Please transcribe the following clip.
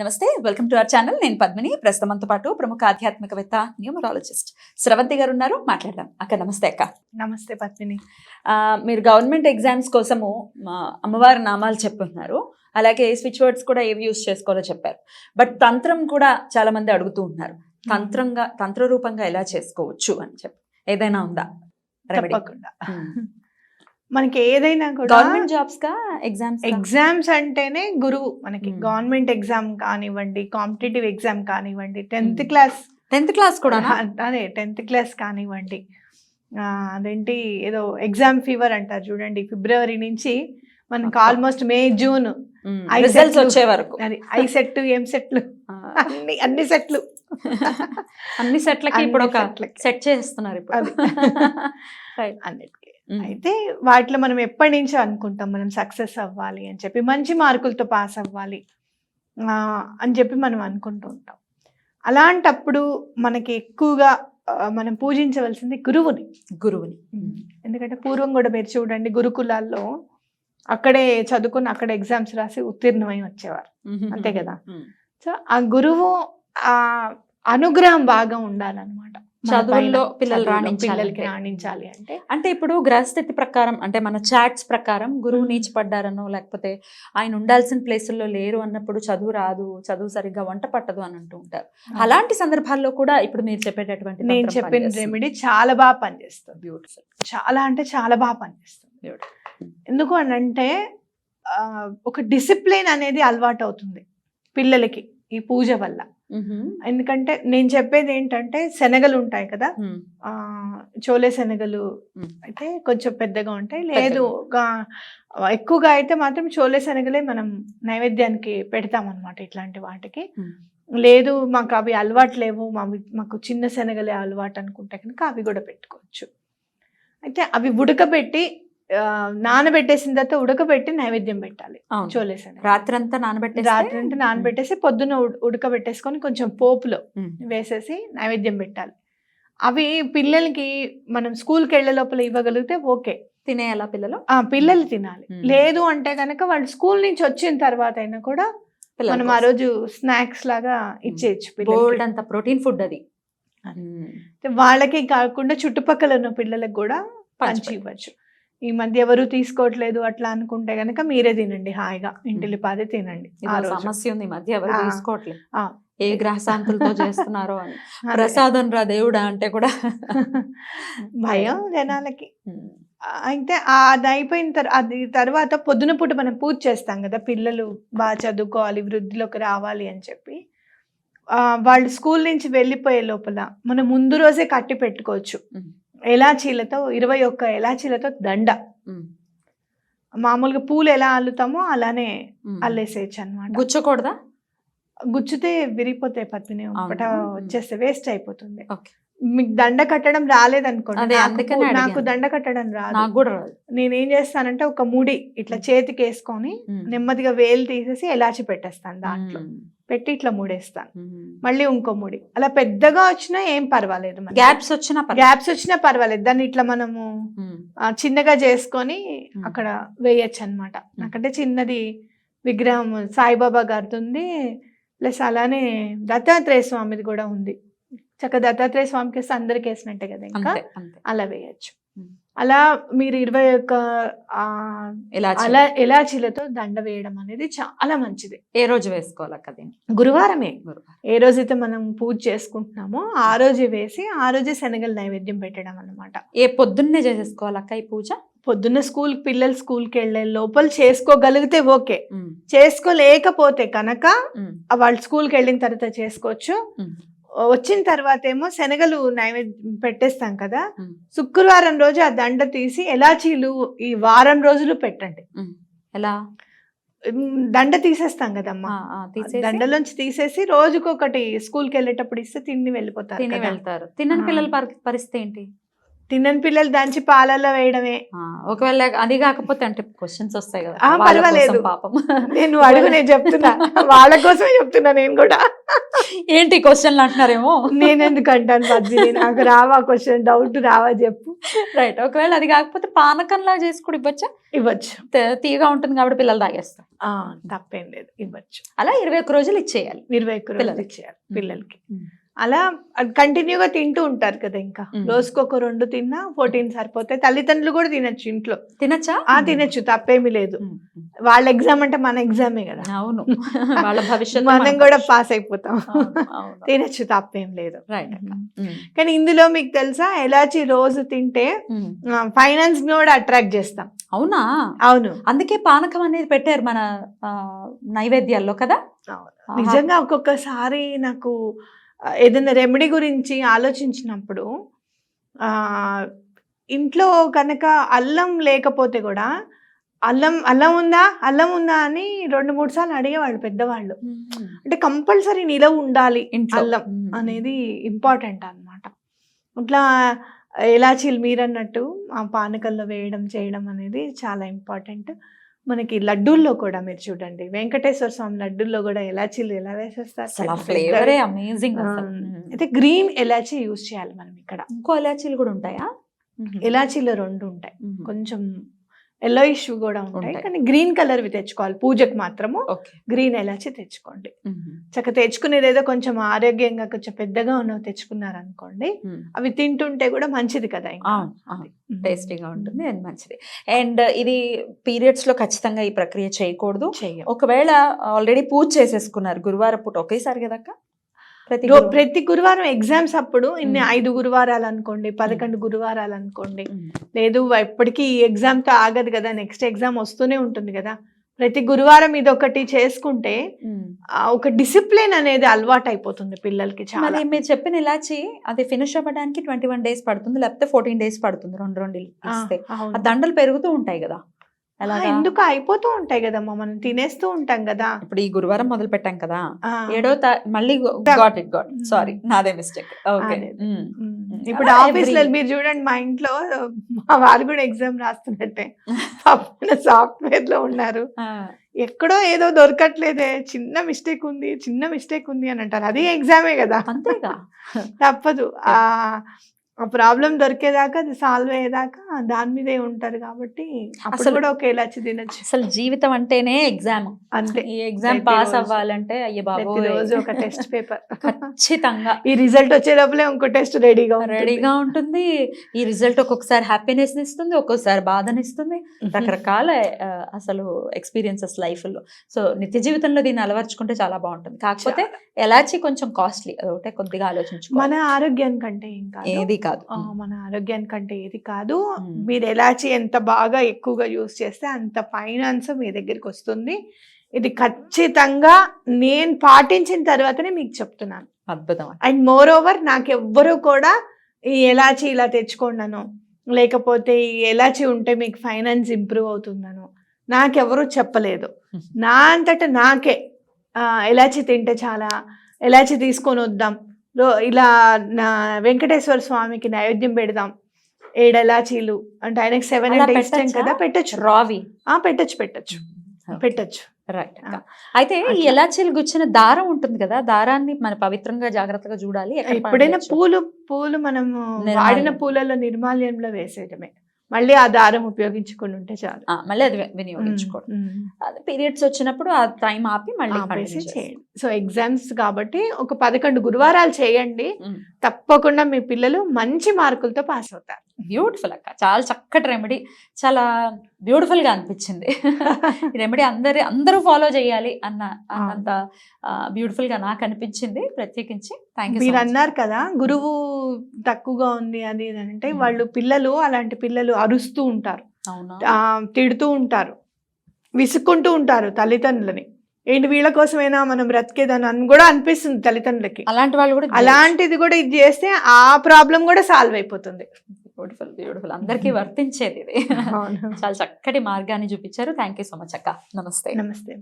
నమస్తే welcome to our channel. నేను పద్మిని ప్రస్తుతం మనతో పాటు ప్రముఖ ఆధ్యాత్మికవేత్త న్యూమరాలజిస్ట్ స్రవంతి గారు ఉన్నారు. మాట్లాడదాం. అక్క నమస్తే అక్క. నమస్తే పద్మిని. మీరు గవర్నమెంట్ ఎగ్జామ్స్ కోసము అమ్మవారి నామాలు చెప్పున్నారు అలాగే స్విచ్ వర్డ్స్ కూడా ఏవి యూస్ చేసుకోవాలో చెప్పారు. బట్ తంత్రం కూడా చాలా మంది అడుగుతూ ఉన్నారు. తంత్రంగా తంత్ర రూపంగా ఎలా చేసుకోవచ్చు అని చెప్పి. ఏదైనా ఉందా? రెమెడీ తప్పకుండా. మనకి ఏదైనా కూడా గవర్నమెంట్ జాబ్స్ కా ఎగ్జామ్స్ ఎగ్జామ్స్ అంటేనే గురువు మనకి Hmm. గవర్నమెంట్ ఎగ్జామ్ కానివ్వండి కాంపిటేటివ్ ఎగ్జామ్ కానివ్వండి tenth Hmm. Class tenth class కూడా అదే టెన్త్ క్లాస్ కానివ్వండి అదేంటి ఏదో ఎగ్జామ్ ఫీవర్ అంటారు చూడండి ఫిబ్రవరి నుంచి మనకి. ఆల్మోస్ట్ మే జూన్ ఐ రిజల్ట్స్ సెట్లు. వచ్చే వరకు అది ఐ సెట్ ఏం సెట్లు అన్ని అన్ని సెట్లు అన్ని సెట్లకి ఇప్పుడు ఒక. సెట్ చేస్తున్నారు ఇప్పుడు. అన్నిటికీ ఉమ్. అయితే వాటిలో మనం ఎప్పటి నుంచో అనుకుంటాం మనం సక్సెస్ అవ్వాలి అని చెప్పి మంచి మార్కులతో పాస్ అవ్వాలి ఆ, అని చెప్పి మనం అనుకుంటూ ఉంటాం. అలాంటప్పుడు మనకి ఎక్కువగా మనం పూజించవలసింది గురువుని. గురువుని. ఎందుకంటే పూర్వం కూడా మీరు చూడండి గురుకులాల్లో అక్కడే చదువుకుని అక్కడ ఎగ్జామ్స్ రాసి ఉత్తీర్ణమై వచ్చేవారు. అంతే కదా. సో ఆ గురువు ఆ అనుగ్రహం బాగా ఉండాలన్నమాట. చదువుల్లో. పిల్లలు రాణించాలి. రాణించాలి అంటే అంటే ఇప్పుడు గ్రహస్థితి ప్రకారం అంటే మన చాట్స్ ప్రకారం గురువు. నీచి పడ్డారనో లేకపోతే ఆయన ఉండాల్సిన ప్లేసుల్లో లేరు అన్నప్పుడు చదువు రాదు చదువు సరిగ్గా వంట పట్టదు అని అంటూ ఉంటారు అలాంటి సందర్భాల్లో కూడా ఇప్పుడు మీరు చెప్పేటటువంటి నేను చెప్పిన రెమెడీ చాలా బాగా పనిచేస్తుంది బ్యూటిఫుల్ చాలా అంటే చాలా బాగా పనిచేస్తుంది. ఎందుకు అని అంటే ఒక డిసిప్లిన్ అనేది అలవాటు అవుతుంది పిల్లలకి ఈ పూజ వల్ల. ఎందుకంటే నేను చెప్పేది ఏంటంటే శనగలు ఉంటాయి కదా ఆ, చోలే శనగలు. అయితే కొంచెం పెద్దగా ఉంటాయి. లేదు ఎక్కువగా అయితే మాత్రం చోలే శనగలే మనం నైవేద్యానికి పెడతాం అనమాట ఇట్లాంటి వాటికి. లేదు మాకు అవి అలవాటు లేవు మాకు చిన్న శనగలే అలవాటు అనుకుంటే కనుక అవి కూడా పెట్టుకోవచ్చు. అయితే అవి ఉడకబెట్టి నానబెట్టేసిన తర్వాత ఉడకబెట్టి నైవేద్యం పెట్టాలి. అవును. చోలే శనగ రాత్రి అంతా నానబెట్టేస్తే? రాత్రి అంటే నానబెట్టేసి పొద్దున్న ఉడ- ఉడకబెట్టేసుకొని కొంచెం పోపులో. వేసేసి నైవేద్యం పెట్టాలి. అవి పిల్లలకి మనం స్కూల్కి వెళ్ళే లోపల ఇవ్వగలిగితే ఓకే. తినేయాలా పిల్లలు? ఆ పిల్లలు తినాలి. లేదు అంటే కనుక వాళ్ళు స్కూల్ నుంచి వచ్చిన తర్వాత అయినా కూడా మనం ఆ. రోజు స్నాక్స్ లాగా ఇచ్చేయచ్చు పిల్లలకి. అంత ప్రోటీన్ ఫుడ్ అది. వాళ్ళకి కాకుండా చుట్టుపక్కల ఉన్న పిల్లలకు కూడా పంచి. ఇవ్వచ్చు. ఈ మధ్య ఎవరు తీసుకోవట్లేదు అట్లా అనుకుంటే గనక మీరే తినండి హాయిగా ఇంటిలిపాదే తినండి. సమస్య ఉంది మధ్య ఎవరు. తీసుకోవట్లేదు. ఏ గ్రహశాంతులతో చేస్తున్నారో అని. ప్రసాదం రా దేవుడా అంటే కూడా భయం జనాలకి. అయితే అది అయిపోయిన తర్వాత అది తర్వాత పొద్దున పూట మనం పూజ చేస్తాం కదా పిల్లలు బాగా చదువుకోవాలి వృద్ధిలోకి రావాలి అని చెప్పి వాళ్ళు స్కూల్ నుంచి వెళ్ళిపోయే లోపల మనం ముందు రోజే కట్టి పెట్టుకోవచ్చు. ఎలాచీలతో ఇరవై ఒక్క ఎలాచీలతో దండ. మామూలుగా పూలు ఎలా అల్లుతామో అలానే. అల్లేసేయచ్చు అనమాట గుచ్చకూడదా గుచ్చితే విరిగిపోతాయి పత్తిని ఒకట? వచ్చేస్తే వేస్ట్ అయిపోతుంది Okay. మీకు దండ కట్టడం రాలేదనుకోండి నాకు. దండ కట్టడం రాదు నాకు కూడా రాదు నేనేం చేస్తానంటే ఒక ముడి ఇట్లా చేతికి వేసుకొని. నెమ్మదిగా వేలు తీసేసి ఎలాచి పెట్టేస్తాను దాంట్లో. పెట్టి ఇట్లా ముడేస్తాను. మళ్ళీ ఇంకో ముడి అలా పెద్దగా వచ్చినా ఏం పర్వాలేదు. గ్యాప్స్ వచ్చినా. గ్యాప్స్ వచ్చినా పర్వాలేదు దాన్ని ఇట్లా మనము చిన్నగా చేసుకొని. అక్కడ వేయచ్చు అనమాట నాకంటే చిన్నది విగ్రహం సాయిబాబా గారిది ఉంది ప్లస్ అలానే దత్తాత్రేయ స్వామిది కూడా ఉంది చక్క దత్తాత్రేయ స్వామికి వేస్తే అందరికి వేసినట్టే కదా ఇంకా? అలా వేయచ్చు. అలా మీరు ఇరవై ఒక్క అలా ఎలాచీలతో దండ వేయడం అనేది చాలా మంచిది. ఏ రోజు వేసుకోవాలి గురువారమే. గురువారం. ఏ రోజైతే మనం పూజ చేసుకుంటున్నామో ఆ రోజే వేసి ఆ రోజే శనగలు నైవేద్యం పెట్టడం అన్నమాట. ఏ పొద్దున్నే చేసేసుకోవాలి అక్క ఈ పూజ? పొద్దున్న స్కూల్ పిల్లలు స్కూల్కి వెళ్ళే లోపల చేసుకోగలిగితే ఓకే. చేసుకోలేకపోతే కనుక వాళ్ళు స్కూల్కి వెళ్ళిన తర్వాత చేసుకోవచ్చు. వచ్చిన తర్వాత ఏమో శనగలు నైవేద్యం పెట్టేస్తాం కదా. శుక్రవారం రోజు ఆ దండ తీసి ఎలాచీలు ఈ వారం రోజులు పెట్టండి. ఎలా దండ తీసేస్తాం కదమ్మా దండలోంచి తీసేసి రోజుకొకటి స్కూల్కి వెళ్ళేటప్పుడు ఇస్తే తిని వెళ్ళిపోతారు తిని. వెళ్తారు తినని. పిల్లల పరి- పరిస్థితి ఏంటి తినని పిల్లలు దంచి పాలల్లో వేయడమే. ఆ, ఒకవేళ అది కాకపోతే అంటే క్వశ్చన్స్ వస్తాయి కదా. కోసం పర్వాలేదు. పాపం. నేను అడుగు నేను చెప్తున్నా. వాళ్ళ కోసమే చెప్తున్నా నేను కూడా. ఏంటి క్వశ్చన్లు అంటున్నారేమో? నేను ఎందుకు అంటాను పద్మిని? నాకు రావా క్వశ్చన్ డౌట్ రావా చెప్పు. రైట్ ఒకవేళ అది కాకపోతే పానకంలా చేసి కూడా ఇవ్వచ్చా? ఇవ్వచ్చు. తే- తీయగా ఉంటుంది కాబట్టి పిల్లలు తాగేస్తారు. ఆ, తప్పేం లేదు. ఇవ్వచ్చు. అలా ఇరవై ఒక్క రోజులు ఇచ్చేయాలి. ఇరవై ఒక్క రోజులు. ఇచ్చేయాలి పిల్లలకి. అలా కంటిన్యూగా తింటూ ఉంటారు కదా ఇంకా. రోజుకు ఒక రెండు తిన్నా ఫోర్టీన్ సరిపోతాయి. తల్లిదండ్రులు కూడా తినొచ్చు ఇంట్లో. తినచ్చా? ఆ తినొచ్చు తప్పేమీ లేదు. వాళ్ళ ఎగ్జామ్ అంటే మన ఎగ్జామే కదా. అవును. వాళ్ళ భవిష్యత్తు మనం కూడా పాస్ అయిపోతాం. తినొచ్చు తప్పేం లేదు. రైట్ కానీ ఇందులో మీకు తెలుసా? ఎలాచి రోజు తింటే. ఫైనాన్స్ కూడా అట్రాక్ట్ చేస్తాం. అవునా? అవును. అందుకే పానకం అనేది పెట్టారు మన నైవేద్యాల్లో కదా. నిజంగా ఒక్కొక్కసారి నాకు ఏదైనా రెమెడీ గురించి ఆలోచించినప్పుడు ఆ, ఇంట్లో కనుక అల్లం లేకపోతే కూడా అల్లం అల్లం ఉందా? అల్లం ఉందా అని రెండు మూడు సార్లు అడిగేవాళ్ళు పెద్దవాళ్ళు. అంటే కంపల్సరీ నిలవ ఉండాలి ఇంట్లో. అల్లం. అనేది ఇంపార్టెంట్ అన్నమాట. అట్లా ఎలాచీలు మీరన్నట్టు ఆ పానకల్లో వేయడం చేయడం అనేది చాలా ఇంపార్టెంట్ మనకి లడ్డూల్లో కూడా మీరు చూడండి వెంకటేశ్వర స్వామి లడ్డూల్లో కూడా ఎలాచీలు ఎలా వేసేస్తారు. అమేజింగ్. అయితే గ్రీన్ ఎలాచీ యూజ్ చేయాలి మనం ఇక్కడ ఇంకో ఎలాచీలు కూడా ఉంటాయా. ఎలాచీలో రెండు ఉంటాయి. కొంచెం ఎల్లోయిష్ కూడా ఉంటాయి. కానీ గ్రీన్ కలర్వి తెచ్చుకోవాలి. పూజకు మాత్రము గ్రీన్ ఎలాచీ తెచ్చుకోండి. ఉమ్. చక్క తెచ్చుకునేది ఏదో కొంచెం ఆరోగ్యంగా కొంచెం పెద్దగా ఉన్నవి తెచ్చుకున్నారు అనుకోండి ఉమ్. అవి తింటుంటే కూడా మంచిది కదా. టేస్టీగా ఉంటుంది అది మంచిది. అండ్ ఇది పీరియడ్స్లో ఖచ్చితంగా ఈ ప్రక్రియ చేయకూడదు. ఒకవేళ ఆల్రెడీ పూజ చేసేసుకున్నారు గురువారం పూట ఒకేసారి కదక్క? ప్రతి గురువారం. ప్రతి గురువారం ఎగ్జామ్స్ అప్పుడు ఇన్ని. ఐదు గురువారాలు అనుకోండి పదకొండు గురువారాలు అనుకోండి. లేదు ఎప్పటికీ ఈ ఎగ్జామ్తో ఆగదు కదా నెక్స్ట్ ఎగ్జామ్ వస్తూనే ఉంటుంది కదా ప్రతి గురువారం ఇది ఒకటి చేసుకుంటే ఒక డిసిప్లిన్ అనేది అలవాటు అయిపోతుంది పిల్లలకి చాలా మరి చెప్పిన ఇలాచి అది ఫినిష్ అవ్వడానికి ట్వంటీ వన్ డేస్ పడుతుంది లేకపోతే ఫోర్టీన్ డేస్ పడుతుంది రెండు రెండు ఇస్తే. ఆ దండలు పెరుగుతూ ఉంటాయి కదా ఎందుకు అయిపోతూ ఉంటాయి కదమ్మా మనం తినేస్తూ ఉంటాం కదా. ఇప్పుడు ఈ గురువారం మొదలు పెట్టాం కదా. ఏడో మళ్ళీ గాట్ ఇట్ గాట్ సారీ నాదే మిస్టేక్ ఓకే. ఇప్పుడు ఆఫీస్లో మీరు చూడండి మా ఇంట్లో మా వారు కూడా ఎగ్జామ్ రాస్తున్నట్టే. సాఫ్ట్వేర్లో ఉన్నారు. ఎక్కడో ఏదో దొరకట్లేదే చిన్న మిస్టేక్ ఉంది చిన్న మిస్టేక్ ఉంది అని అంటారు. అది ఎగ్జామే కదా. అంతేగా. తప్పదు. ఆ ప్రాబ్లం దొరికేదాకా అది సాల్వ్ అయ్యేదాకా దాని మీదే ఉంటారు కాబట్టి అసలు- కూడా ఒక ఇలాచి తినొచ్చు. అసలు జీవితం అంటేనే ఎగ్జామ్ అంతే. ఈ ఎగ్జామ్. పాస్ అవ్వాలంటే అయ్యే బాబు ప్రతిరోజు ఒక టెస్ట్ పేపర్ ఖచ్చితంగా. ఈ రిజల్ట్ వచ్చే లోపలే ఇంకో టెస్ట్ రెడీగా రెడీగా ఉంటుంది. ఈ రిజల్ట్ ఒక్కొక్కసారి హ్యాపీనెస్ ఇస్తుంది ఒక్కొక్కసారి బాధనిస్తుంది రకరకాల అసలు ఎక్స్పీరియన్సెస్ లైఫ్లో. సో నిత్య జీవితంలో దీన్ని అలవర్చుకుంటే చాలా బాగుంటుంది. కాకపోతే ఎలాచి కొంచెం కాస్ట్లీ అదొకటే కొద్దిగా ఆలోచించుకో మన ఆరోగ్యానికంటే కాదు. ఏది కాదు. మన ఆరోగ్యానికంటే ఏది కాదు. మీరు ఎలాచి ఎంత బాగా ఎక్కువగా యూస్ చేస్తే అంత ఫైనాన్స్ మీ దగ్గరికి వస్తుంది. ఇది ఖచ్చితంగా నేను పాటించిన తర్వాతనే మీకు చెప్తున్నాను. అద్భుతం అండ్. మోర్ ఓవర్ నాకు ఎవ్వరూ కూడా ఈ ఎలాచి ఇలా తెచ్చుకోండను లేకపోతే ఈ ఎలాచి ఉంటే మీకు ఫైనాన్స్ ఇంప్రూవ్ అవుతుందను నాకెవరూ చెప్పలేదు. నా అంతట నాకే ఎలాచి తింటే చాలా ఎలాచి తీసుకొని వద్దాం ఇలా నా వెంకటేశ్వర స్వామికి నైవేద్యం పెడదాం ఏడు ఎలాచీలు అంటే ఆయనకి సెవెన్ అంటే ఇష్టం? కదా పెట్టచ్చు రావి ఆ పెట్టచ్చు పెట్టచ్చు పెట్టచ్చు రైట్. అయితే ఈ. ఎలాచీలు గుచ్చిన దారం ఉంటుంది కదా దారాన్ని మన పవిత్రంగా జాగ్రత్తగా చూడాలి ఎప్పుడైనా. పూలు పూలు మనము. వాడిన పూలలో నిర్మాల్యంలో వేసేయటమే మళ్ళీ ఆ దారం ఉపయోగించుకుని ఉంటే చాలు. మళ్ళీ అది వి- వినియోగించుకోవడం. ఉమ్, ఉమ్. అది పీరియడ్స్ వచ్చినప్పుడు ఆ టైం ఆపి మళ్ళీ. చేయండి. సో ఎగ్జామ్స్ కాబట్టి ఒక పదకొండు గురువారాలు చేయండి. తప్పకుండా మీ పిల్లలు మంచి మార్కులతో పాస్ అవుతారు. బ్యూటిఫుల్ అక్క. చాలా చక్కటి రెమెడీ. చాలా బ్యూటిఫుల్గా అనిపించింది రెమెడీ అందరి అందరూ ఫాలో చేయాలి అన్న అన్నంత బ్యూటిఫుల్గా నాకు అనిపించింది. ప్రత్యేకించి థ్యాంక్ యూ మీరు అన్నారు కదా గురువు తక్కువగా ఉంది అది అంటే. వాళ్ళు పిల్లలు అలాంటి పిల్లలు అరుస్తూ ఉంటారు. తిడుతూ ఉంటారు. విసుక్కుంటూ ఉంటారు తల్లిదండ్రులని. ఏంటి వీళ్ళ కోసమైనా మనం బ్రతికేదని అని కూడా అనిపిస్తుంది తల్లిదండ్రులకి. అలాంటి వాళ్ళు కూడా అలాంటిది కూడా ఇది చేస్తే ఆ ప్రాబ్లం కూడా సాల్వ్ అయిపోతుంది. బ్యూటిఫుల్ బ్యూటిఫుల్ అందరికీ వర్తించేది ఇది. చాలా చక్కటి మార్గాన్ని చూపించారు. థ్యాంక్ సో మచ్ అక్క. నమస్తే. నమస్తే.